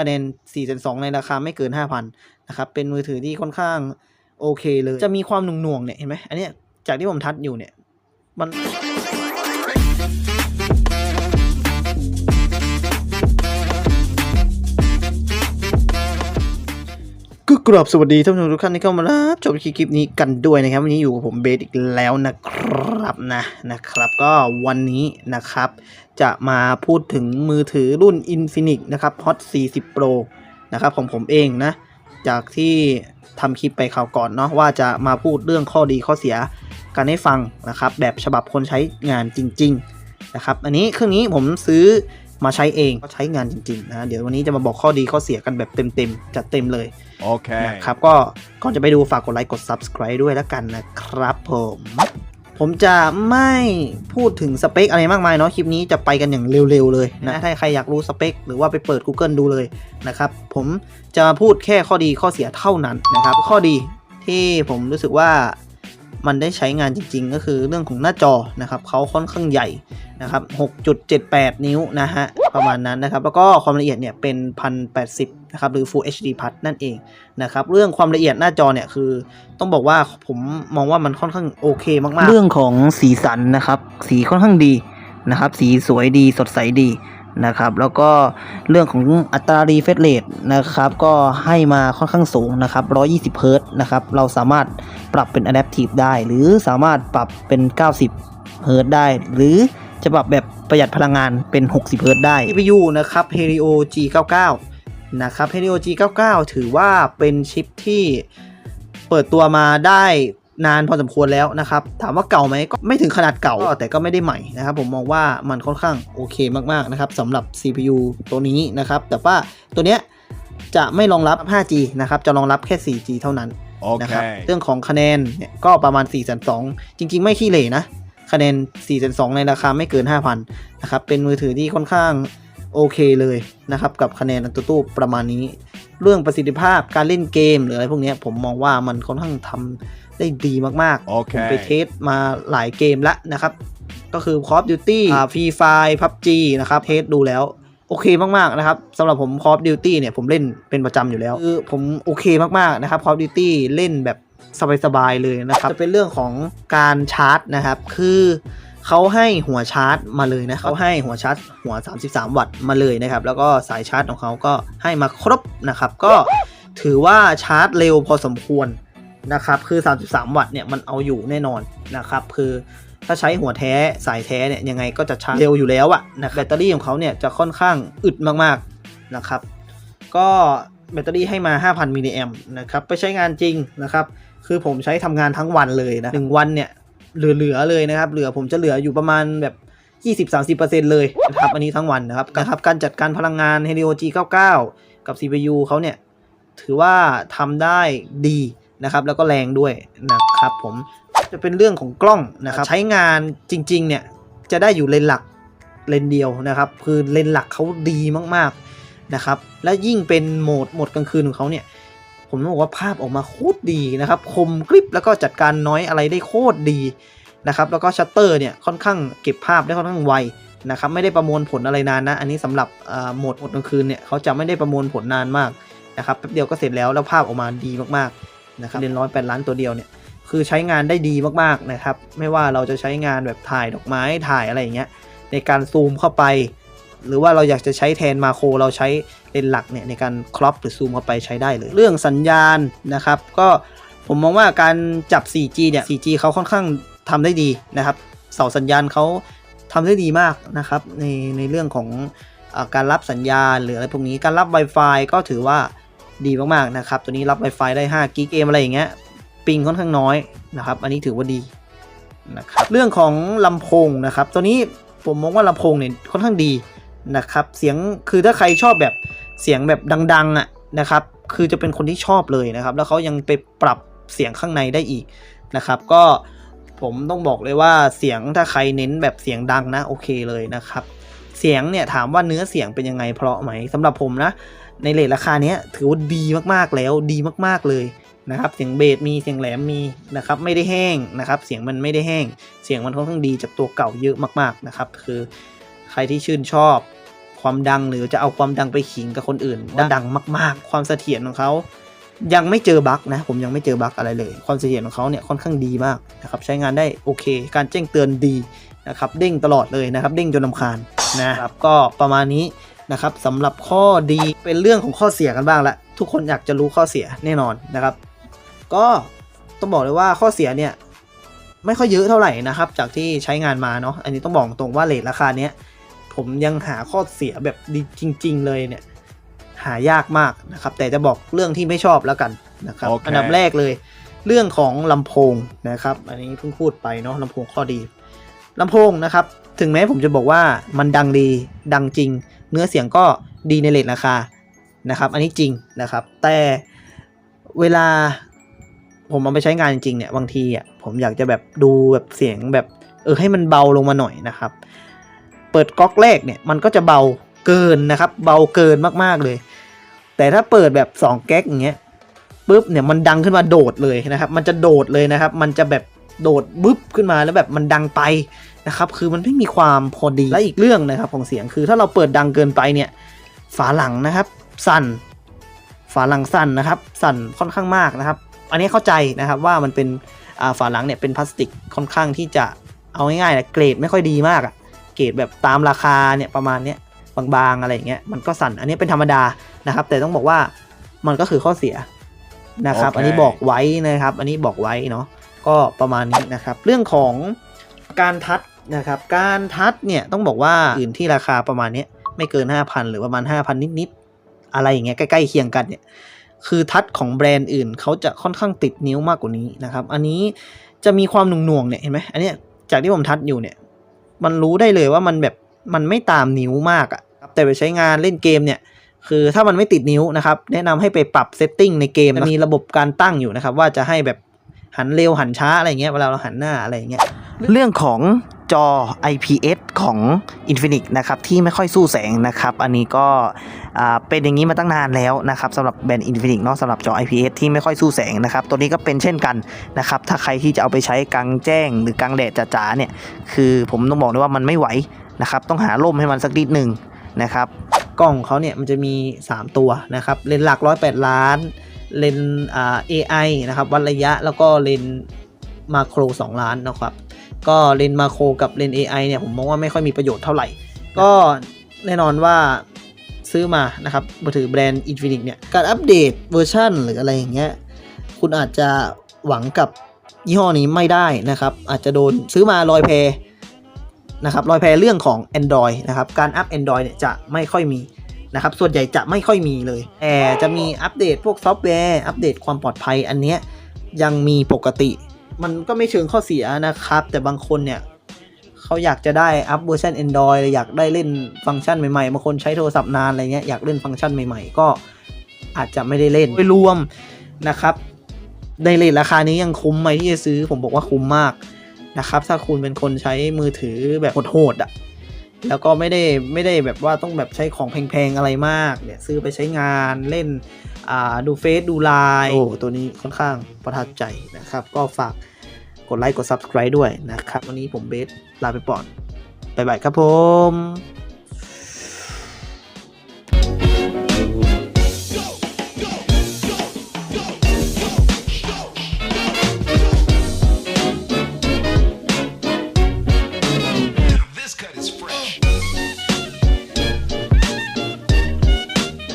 คะแนน 4 2 ในราคาไม่เกิน 5,000 นะครับ เป็นมือถือที่ค่อนข้างโอเคเลย จะมีความหน่วงๆเนี่ย เห็นไหม อันนี้จากที่ผมทัดอยู่เนี่ย มัน ก็กราบสวัสดีท่านผู้ชมทุกท่านที่เข้ามารับชมคลิปนี้กันด้วยนะครับ วันนี้อยู่กับผมเบสอีกแล้วนะครับนะนะครับ ก็วันนี้นะครับ จะมาพูดถึงมือถือรุ่น Infinix นะครับ Hot 40 Pro นะครับของผมเองนะ จากที่ทำคลิปไปคราวก่อนเนาะว่าจะมาพูดเรื่องข้อดีข้อเสียกันให้ฟังนะครับ แบบฉบับคนใช้งานจริง ๆ นะครับ อันนี้เครื่องนี้ผมซื้อ มาใช้เองก็ใช้งานจริงๆนะเดี๋ยววันนี้จะมาบอกข้อดีข้อเสียกันแบบเต็มๆ จัดเต็มเลย Okay. นะครับก็ก่อนจะไปดูฝากกดไลค์กด Subscribe ด้วยแล้วกันนะครับผมผมจะไม่พูดถึงสเปคอะไรมากมายเนาะคลิปนี้จะไปกันอย่างเร็วๆเลยนะถ้าใครอยากรู้สเปคหรือว่าไปเปิด Google ดูเลยนะครับผมจะมาพูดแค่ข้อดีข้อเสียเท่านั้นนะครับข้อดีที่ผมรู้สึกว่า มันได้ใช้งานจริง ๆ ก็คือเรื่องของหน้าจอนะครับเขาค่อนข้างใหญ่นะครับ 6.78 นิ้วนะฮะประมาณนั้นนะครับ แล้วก็ความละเอียดเนี่ยเป็น 1080 นะครับ หรือ Full HD Plus นั่นเองนะครับ เรื่องความละเอียดหน้าจอเนี่ยคือต้องบอกว่าผมมองว่ามันค่อนข้างโอเคมากๆ เรื่องของสีสันนะครับ สีค่อนข้างดีนะครับ สีสวยดีสดใสดี นะครับแล้วก็เรื่องของอัตรารีเฟรชเรทนะครับก็ให้มาค่อนข้างสูงนะครับ 120เฮิร์ตนะครับเราสามารถปรับเป็น Adaptive ได้ หรือสามารถปรับเป็น 90เฮิร์ตได้ หรือจะปรับแบบประหยัดพลังงานเป็น 60เฮิร์ตได้ CPU นะครับ Helio G99 นะครับ Helio G99 ถือว่าเป็นชิปที่เปิดตัวมาได้ นานพอสมควรแล้วนะครับ ถามว่าเก่าไหมก็ไม่ถึงขนาดเก่าแต่ก็ไม่ได้ใหม่นะครับ ผมมองว่ามันค่อนข้างโอเคมากๆนะครับสำหรับ CPU ตัวนี้นะครับ แต่ว่าตัวเนี้ยจะไม่รองรับ 5G นะครับ จะรองรับแค่ 4G เท่านั้นนะครับ Okay. เรื่องของคะแนนเนี่ยก็ประมาณ 4 2 0 0 0จริง ๆ ไม่ขี้เหร่นะ คะแนน 4 2 0 0ในราคาไม่เกิน 5,000นะครับ เป็นมือถือที่ค่อนข้างโอเคเลยนะครับ กับคะแนนอันตู้ๆประมาณนี้ เรื่องประสิทธิภาพการเล่นเกมหรืออะไรพวกเนี้ยผมมองว่ามันค่อนข้างทำได้ดีมากๆโอเคผมไปเทสมาหลายเกมแล้วนะครับ ก็คือ Call of Duty อ่า Free Fire PUBG นะครับเทสดูแล้วโอเคมากๆนะครับสำหรับผม Call of Duty เนี่ยผมเล่นเป็นประจำอยู่แล้วคือผมโอเคมากๆนะครับ Call of Duty เล่นแบบสบายๆเลยนะครับจะเป็นเรื่องของการชาร์จนะครับ คือ เขาให้หัวชาร์จมาเลยนะเขาให้หัวชาร์จหัว 33 วัตต์มาเลยนะครับ แล้วก็สายชาร์จของเขาก็ให้มาครบนะครับ ก็ถือว่าชาร์จเร็วพอสมควรนะครับ คือ 33 วัตต์เนี่ยมันเอาอยู่แน่นอนนะครับ คือถ้าใช้หัวแท้สายแท้เนี่ยยังไงก็จะชาร์จเร็วอยู่แล้วอะนะแบตเตอรี่ของเขาเนี่ยจะค่อนข้างอึดมากๆนะครับ ก็แบตเตอรี่ให้มา 5,000มิลลิแอมนะครับ ไปใช้งานจริงนะครับ คือผมใช้ทำงานทั้งวันเลยนะหนึ่งวันเนี่ย เหลือๆเลยนะครับ เหลือผมจะเหลืออยู่ประมาณแบบ 20-30%เลยนะครับอันนี้ทั้งวันนะครับนะครับการจัดการพลังงาน Helio G99 กับ CPU เขาเนี่ย ถือว่าทำได้ดีนะครับ แล้วก็แรงด้วยนะครับผมจะเป็นเรื่องของกล้องนะครับ ใช้งานจริง ๆ เนี่ย จะได้อยู่เลนหลักเลนเดียวนะครับ คือเลนหลักเขาดีมากๆนะครับ และยิ่งเป็นโหมดโหมดกลางคืนของเขาเนี่ย ผมต้องบอกว่าภาพออกมาโคตรดีนะครับ คมกริบแล้วก็จัดการน้อยอะไรได้โคตรดีนะครับ แล้วก็ชัตเตอร์เนี่ยค่อนข้างเก็บภาพได้ค่อนข้างไวนะครับไม่ได้ประมวลผลอะไรนานนะ อันนี้สำหรับโหมดโหมดกลางคืนเนี่ยเขาจะไม่ได้ประมวลผลนานมากนะครับแป๊บเดียวก็เสร็จแล้วแล้วภาพออกมาดีมากๆนะครับเรียนร้อยแปดล้านตัวเดียวเนี่ยคือใช้งานได้ดีมากๆนะครับ ไม่ว่าเราจะใช้งานแบบถ่ายดอกไม้ถ่ายอะไรอย่างเงี้ยในการซูมเข้าไป หรือว่าเราอยากจะใช้แทนมาโครเราใช้เลนส์หลักเนี่ยในการครอปหรือซูมเข้าไปใช้ได้เลย เรื่องสัญญาณนะครับ ก็ผมมองว่าการจับ 4G เนี่ย 4G เขาค่อนข้างทำได้ดีนะครับ เสาสัญญาณเขาทำได้ดีมากนะครับในในเรื่องของอการรับสัญญาณหรืออะไรพวกนี้การรับ Wi-Fi ก็ถือว่าดีมากๆนะครับตัวนี้รับ Wi-Fi ได้5กิกเอมอะไรอย่างเงี้ยปิงค่อนข้างน้อยนะครับ อันนี้ถือว่าดีนะครับเรื่องของลำโพงนะครับ ตัวนี้ผมมองว่าลำโพงเนี่ยค่อนข้างดี นะครับ เสียงคือถ้าใครชอบแบบเสียงแบบดังๆอะนะครับ คือจะเป็นคนที่ชอบเลยนะครับ แล้วเขายังไปปรับเสียงข้างในได้อีกนะครับ ก็ผมต้องบอกเลยว่าเสียงถ้าใครเน้นแบบเสียงดังนะโอเคเลยนะครับ เสียงเนี่ยถามว่าเนื้อเสียงเป็นยังไงเพราะไหมสำหรับผมนะ ในเลทราคาเนี้ยถือว่าดีมากๆแล้วดีมากๆเลยนะครับเสียงเบสมีเสียงแหลมมีนะครับไม่ได้แห้งนะครับ เสียงมันไม่ได้แห้ง เสียงมันค่อนข้างดีจากตัวเก่าเยอะมากๆนะครับ คือ ใครที่ชื่นชอบความดังหรือจะเอาความดังไปขิงกับคนอื่นว่าดังมาก ๆ ความเสถียรของเขา ยังไม่เจอบั๊กนะ ผมยังไม่เจอบั๊กอะไรเลย ความเสถียรของเขาเนี่ยค่อนข้างดีมากนะครับใช้งานได้โอเค การแจ้งเตือนดีนะครับเด้งตลอดเลยนะครับ เด้งจนลำคาญนะครับก็ประมาณนี้นะครับสำหรับข้อดีเป็นเรื่องของข้อเสียกันบ้างละทุกคนอยากจะรู้ข้อเสียแน่นอนนะครับ ก็ต้องบอกเลยว่าข้อเสียเนี่ยไม่ค่อยเยอะเท่าไหร่นะครับ จากที่ใช้งานมาเนาะอันนี้ต้องบอกตรงว่าเลทราคาเนี้ย ผมยังหาข้อเสียแบบดีจริง ๆ เลยเนี่ยหายากมากนะครับ แต่จะบอกเรื่องที่ไม่ชอบแล้วกันนะครับโอเคอันดับแรกเลย เรื่องของลำโพงนะครับ อันนี้เพิ่งพูดไปเนาะลำโพงข้อดีลำโพงนะครับ ถึงแม้ผมจะบอกว่ามันดังดีดังจริง เนื้อเสียงก็ดีในเลทราคานะครับ อันนี้จริงนะครับ แต่เวลาผมเอาไปใช้งานจริงๆเนี่ยบางทีอะผมอยากจะแบบดูแบบเสียงแบบเออให้มันเบาลงมาหน่อยนะครับ เปิดก๊อกแรกเนี่ยมันก็จะเบาเกินนะครับ เบาเกินมากๆเลย แต่ถ้าเปิดแบบ 2 แก๊กอย่างเงี้ยปุ๊บเนี่ยมันดังขึ้นมาโดดเลยนะครับ มันจะโดดเลยนะครับ มันจะแบบโดดบึ๊บขึ้นมาแล้วแบบมันดังไปนะครับ คือมันไม่มีความพอดีและอีกเรื่องนะครับของเสียงคือถ้าเราเปิดดังเกินไปเนี่ย ฝาหลังนะครับ สั่น ฝาหลังสั่นนะครับ สั่นค่อนข้างมากนะครับ อันนี้เข้าใจนะครับว่ามันเป็นฝาหลังเนี่ยเป็นพลาสติกค่อนข้างที่จะเอาง่ายๆนะเกรดไม่ค่อยดีมากอะ กรดแบบตามราคาเนี่ยประมาณเนี้ยบางๆอะไรอย่างเงี้ยมันก็สั่นอันนี้เป็นธรรมดานะครับ แต่ต้องบอกว่ามันก็คือข้อเสียนะครับโอเคอันนี้บอกไว้นะครับ อันนี้บอกไว้เนาะก็ประมาณนี้นะครับ เรื่องของการทัดนะครับ การทัดเนี่ยต้องบอกว่าอื่นที่ราคาประมาณเนี้ยไม่เกิน 5,000 หรือประมาณ 5,000 นิดๆ อะไรอย่างเงี้ยใกล้ๆเคียงกันเนี่ยคือทัชของแบรนด์อื่นเขาจะค่อนข้างติดนิ้วมากกว่านี้นะครับ อันนี้จะมีความหน่วงๆเนี่ยเห็นไหมอันเนี้ยจากที่ผมทัชอยู่เนี่ย มันรู้ได้เลยว่ามันแบบมันไม่ตามนิ้วมากอะแต่ไปใช้งานเล่นเกมเนี่ย คือถ้ามันไม่ติดนิ้วนะครับ แนะนำให้ไปปรับเซตติ้งในเกมมีระบบการตั้งอยู่นะครับ ว่าจะให้แบบหันเร็วหันช้าอะไรเงี้ยเวลาเราหันหน้าอะไรเงี้ยเรื่องของ จอ IPS ของ Infinix นะครับที่ไม่ค่อยสู้แสงนะครับ อันนี้ก็เป็นอย่างนี้มาตั้งนานแล้วนะครับสำหรับแบรนด์ Infinix เนาะสำหรับจอ IPS ที่ไม่ค่อยสู้แสงนะครับ ตัวนี้ก็เป็นเช่นกันนะครับ ถ้าใครที่จะเอาไปใช้กลางแจ้ง หรือกลางแดดจ๋าๆเนี่ยคือผมต้องบอกเลยว่ามันไม่ไหวนะครับต้องหาร่มให้มันสักนิดหนึ่งนะครับกล้องเขาเนี่ยมันจะมี 3 ตัวนะครับเลนหลัก 108 ล้าน เลนส์อ่า AI นะครับวัดระยะแล้วก็เลนมาโคร 2 ล้านนะครับ ก็เลนมาโครกับเลน AI เนี่ยผมมองว่าไม่ค่อยมีประโยชน์เท่าไหร่ ก็แน่นอนว่าซื้อมานะครับมือถือแบรนด์ Infinix เนี่ย การอัปเดตเวอร์ชันหรืออะไรอย่างเงี้ย คุณอาจจะหวังกับยี่ห้อนี้ไม่ได้นะครับ อาจจะโดนซื้อมาลอยแพนะครับลอยแพเรื่องของ Android นะครับ การอัพ Android เนี่ยจะไม่ค่อยมีนะครับ ส่วนใหญ่จะไม่ค่อยมีเลย แต่จะมีอัปเดตพวกซอฟต์แวร์ อัปเดตความปลอดภัยอันเนี้ยยังมีปกติ มันก็ไม่เชิงข้อเสียนะครับ แต่บางคนเนี่ยเขาอยากจะได้อัพเวอร์ชัน Android อยากได้เล่นฟังก์ชันใหม่ๆบางคนใช้โทรศัพท์นานอะไรเงี้ยอยากเล่นฟังก์ชันใหม่ๆ ก็อาจจะไม่ได้เล่นโดยรวมนะครับในเลทราคานี้ยังคุ้มไหมที่จะซื้อผมบอกว่าคุ้มมากนะครับ ถ้าคุณเป็นคนใช้มือถือแบบโหดๆอะแล้วก็ไม่ได้ไม่ได้แบบว่าต้องแบบใช้ของแพงๆอะไรมากเนี่ยซื้อไปใช้งานเล่นอ่าดูเฟซดูไลน์โอ้ตัวนี้ค่อนข้างประทับใจนะครับ ก็ฝาก กดไลค์กด Subscribe ด้วยนะครับ วันนี้ผมเบสลาไปก่อนบ๊ายบายครับผม